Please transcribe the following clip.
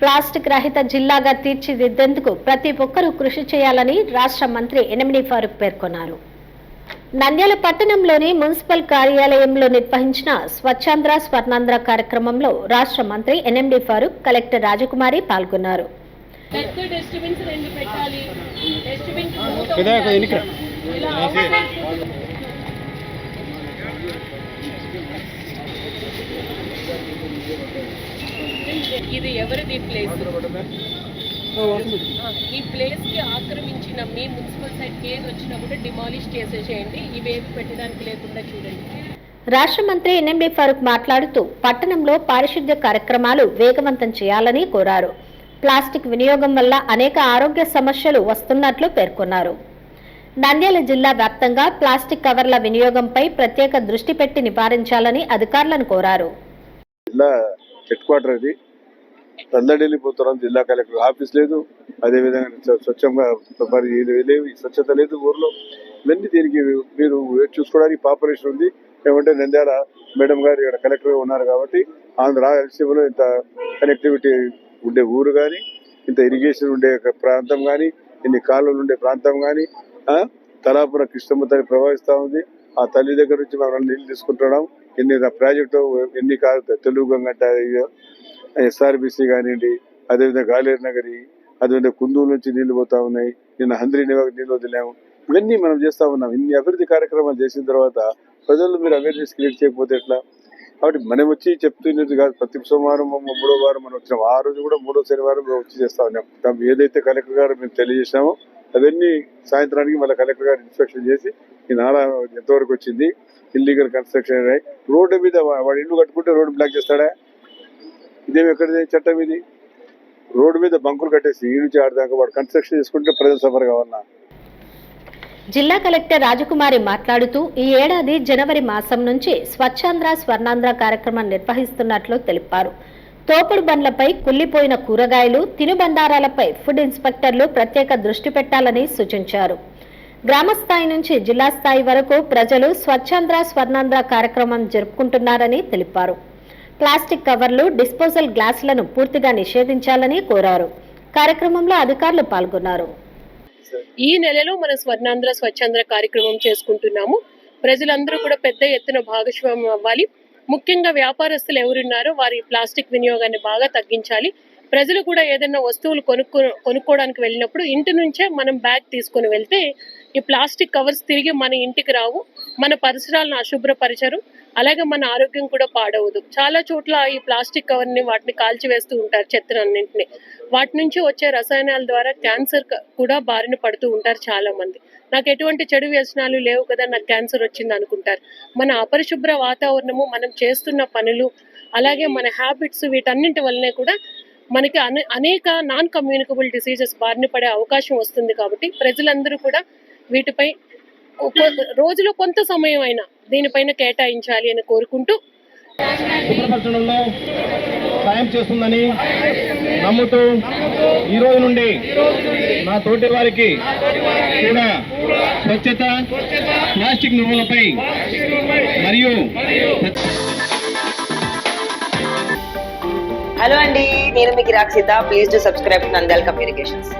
Plastic రహిత జిల్లాగా తీర్చిదిద్దేందుకు ప్రతి ఒక్కరూ కృషి చేయాలని రాష్ట్ర మంత్రి ఎనిమిది ఫారూక్ పేర్కొన్నారు. నంద్యాల పట్టణంలోని మున్సిపల్ కార్యాలయంలో నిర్వహించిన స్వచ్ఛాంధ్ర స్వర్ణాంధ్ర కార్యక్రమంలో రాష్ట్ర మంత్రి ఎన్ఎండి ఫారూక్ కలెక్టర్ రాజకుమారి పాల్గొన్నారు. డస్ట్బిన్స్ రెండు పెట్టాలి. ఇది ఎవరిది ప్లేస్ ఈ ప్లేస్కి ఆక్రమించిన మీ మున్సిపల్ సైడ్ ఏది వచ్చినా కూడా డిమాలిష్ చేసేసేయండి. ఇవేవి పెట్టడానికి లేకుండా చూడండి. రాష్ట్ర మంత్రి ఎన్ఎండి ఫారూక్ మాట్లాడుతూ పట్టణంలో పారిశుద్ధ్య కార్యక్రమాలు వేగవంతం చేయాలని కోరారు. ప్లాస్టిక్ వినియోగం వల్ల అనేక ఆరోగ్య సమస్యలు వస్తున్నట్లు పేర్కొన్నారు. నంద్యాల జిల్లా వ్యాప్తంగా ప్లాస్టిక్ కవర్ల వినియోగంపై ప్రత్యేక దృష్టి పెట్టి నివారించాలని అధికారులను కోరారు. జిల్లా హెడ్ క్వార్టర్ ఇది తల్లడిల్లిపోతున్నాం జిల్లా కలెక్టర్ ఆఫీస్ లేదు. అదేవిధంగా స్వచ్ఛంగా మరి లేవు స్వచ్ఛత లేదు ఊర్లో. ఇవన్నీ దీనికి మీరు చూసుకోవడానికి పాపులేషన్ ఉంది. ఏమంటే నంద్యాల మేడం గారు ఇక్కడ కలెక్టర్ ఉన్నారు కాబట్టి ఆంధ్ర రాయలసీమలో ఇంత కనెక్టివిటీ ఉండే ఊరు కానీ ఇంత ఇరిగేషన్ ఉండే ప్రాంతం కానీ ఇన్ని కాలువలు ఉండే ప్రాంతం కానీ తలాపుర కృష్ణమ్మ తల్లి ప్రవహిస్తూ ఉంది. ఆ తల్లి దగ్గర నుంచి మనం నీళ్ళు తీసుకుంటున్నాం. ఎన్ని ప్రాజెక్టు ఎన్ని కాదు తెలుగు గంగ ఎస్ఆర్బిసి కానివ్వండి అదేవిధంగా గాలేరు నగరి అదేవిధంగా కుందూరు నుంచి నీళ్ళు పోతా ఉన్నాయి. నిన్న హంద్రి నీళ్ళు వదిలాము. ఇవన్నీ మనం చేస్తా ఉన్నాం. ఇన్ని అభివృద్ధి కార్యక్రమాలు చేసిన తర్వాత ప్రజలు మీరు అవేర్నెస్ క్రియేట్ చేయకపోతే ఎట్లా? కాబట్టి మనం వచ్చి చెప్తున్నది కాదు. ప్రతి సోమవారం మూడో వారం మనం వచ్చినాం. ఆ రోజు కూడా మూడో శనివారం మేము వచ్చి చేస్తా ఉన్నాం. ఏదైతే కలెక్టర్ గారు మేము తెలియజేసినామో అవన్నీ సాయంత్రానికి మళ్ళీ కలెక్టర్ గారు ఇన్స్పెక్షన్ చేసి ఈ నాలా ఎంతవరకు వచ్చింది? ఇల్లీగల్ కన్స్ట్రక్షన్ రోడ్డు మీద వాడు ఇల్లు కట్టుకుంటే రోడ్డు బ్లాక్ చేస్తాడా? ఇదేమి ఎక్కడిది చట్టం ఇది? రోడ్డు మీద బంకులు కట్టేసి ఈ నుంచి ఆడదాకా వాడు కన్స్ట్రక్షన్ చేసుకుంటే ప్రజలు సఫర్ కావాలన్నా. జిల్లా కలెక్టర్ రాజకుమారి మాట్లాడుతూ ఈ ఏడాది జనవరి మాసం నుంచి స్వచ్ఛాంధ్ర స్వర్ణాంధ్ర కార్యక్రమం నిర్వహిస్తున్నట్లు తెలిపారు. తోపుడు బండ్లపై కుల్లిపోయిన కూరగాయలు తినుబండారాలపై ఫుడ్ ఇన్స్పెక్టర్లు ప్రత్యేక దృష్టి పెట్టాలని సూచించారు. గ్రామ స్థాయి నుంచి జిల్లా స్థాయి వరకు ప్రజలు స్వచ్ఛాంధ్ర స్వర్ణాంధ్ర కార్యక్రమం జరుపుకుంటున్నారని తెలిపారు. ప్లాస్టిక్ కవర్లు డిస్పోజల్ గ్లాసులను పూర్తిగా నిషేధించాలని కోరారు. కార్యక్రమంలో అధికారులు పాల్గొన్నారు. ఈ నెలలో మన స్వర్ణాంధ్ర స్వచ్ఛాంధ్ర కార్యక్రమం చేసుకుంటున్నాము. ప్రజలందరూ కూడా పెద్ద ఎత్తున భాగస్వామ్యం అవ్వాలి. ముఖ్యంగా వ్యాపారస్తులు ఎవరున్నారో వారి ప్లాస్టిక్ వినియోగాన్ని బాగా తగ్గించాలి. ప్రజలు కూడా ఏదైనా వస్తువులు కొనుక్కో కొనుక్కోవడానికి వెళ్ళినప్పుడు ఇంటి నుంచే మనం బ్యాగ్ తీసుకొని వెళ్తే ఈ ప్లాస్టిక్ కవర్స్ తిరిగి మన ఇంటికి రావు. మన పరిసరాలను అశుభ్రపరచరు. అలాగే మన ఆరోగ్యం కూడా పాడవదు. చాలా చోట్ల ఈ ప్లాస్టిక్ కవర్ని వాటిని కాల్చివేస్తూ ఉంటారు చెత్తనన్నింటినీ. వాటి నుంచి వచ్చే రసాయనాల ద్వారా క్యాన్సర్ కూడా బారిన పడుతూ ఉంటారు చాలా మంది నాకు ఎటువంటి చెడు వ్యసనాలు లేవు కదా నాకు క్యాన్సర్ వచ్చింది అనుకుంటారు. మన అపరిశుభ్ర వాతావరణము మనం చేస్తున్న పనులు అలాగే మన హ్యాబిట్స్ వీటన్నింటి వల్లనే కూడా మనకి అనే అనేక నాన్ కమ్యూనికబుల్ డిసీజెస్ బారిన పడే అవకాశం వస్తుంది కాబట్టి ప్రజలందరూ కూడా వీటిపై రోజులో కొంత సమయం అయినా దీనిపైన కేటాయించాలి అని కోరుకుంటూ శుభ్రపరచడంలో సాయం చేస్తుందని నమ్ముతూ ఈ రోజు నుండి నా తోటి వారికి కూడా స్వచ్ఛత ప్లాస్టిక్ నిర్మూలనపై మరియు హలో అండి నేను మీకు Rakshita please to subscribe Nandal communications